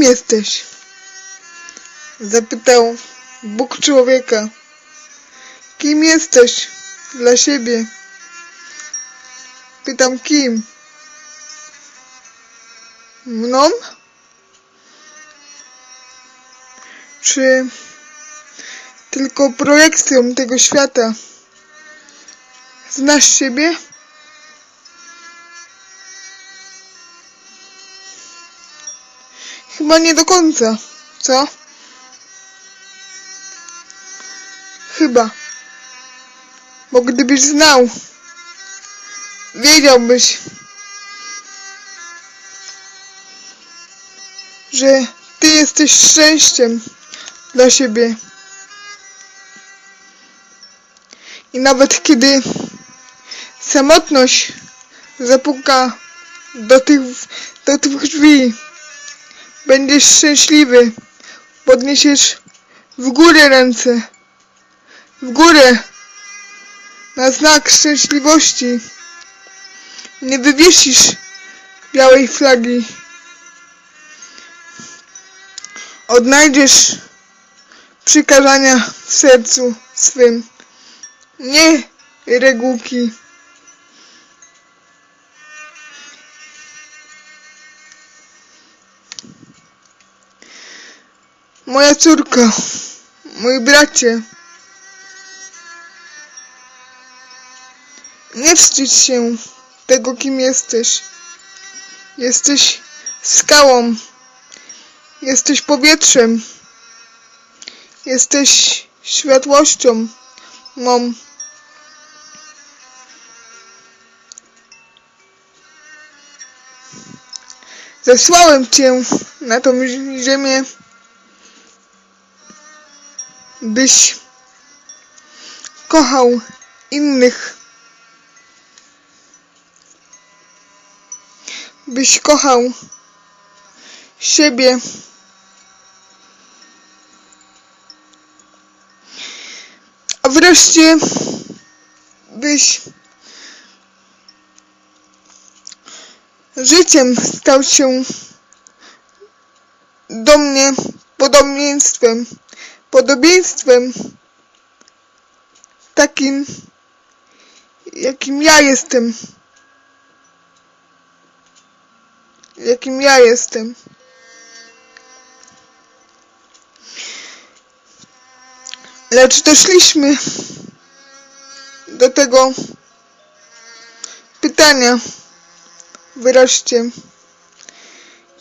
Kim jesteś? Zapytał Bóg człowieka. Kim jesteś dla siebie? Pytam kim? Mną? Czy tylko projekcją tego świata? Znasz siebie? Chyba nie do końca, co? Chyba. Bo gdybyś znał, wiedziałbyś, że ty jesteś szczęściem dla siebie. I nawet kiedy samotność zapuka do tych, do tych drzwi, będziesz szczęśliwy, podniesiesz w górę ręce, w górę, na znak szczęśliwości. Nie wywiesisz białej flagi. Odnajdziesz przykazania w sercu swym, nie regułki. Moja córka, mój bracie, nie wstydź się tego, kim jesteś. Jesteś skałą, jesteś powietrzem, jesteś światłością mą. Zesłałem Cię na tą ziemię, byś kochał innych, byś kochał siebie. A wreszcie byś życiem stał się do mnie podobieństwem, podobieństwem takim, jakim ja jestem. Jakim ja jestem. Lecz doszliśmy do tego pytania wreszcie.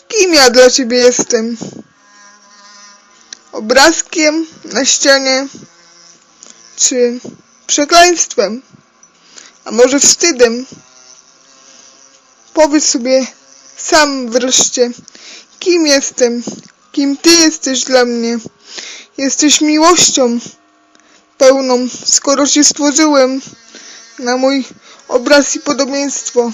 Kim ja dla ciebie jestem? Obrazkiem na ścianie? Czy przekleństwem? A może wstydem? Powiedz sobie sam wreszcie, kim jestem? Kim ty jesteś dla mnie? Jesteś miłością pełną, skoro cię stworzyłem na mój obraz i podobieństwo.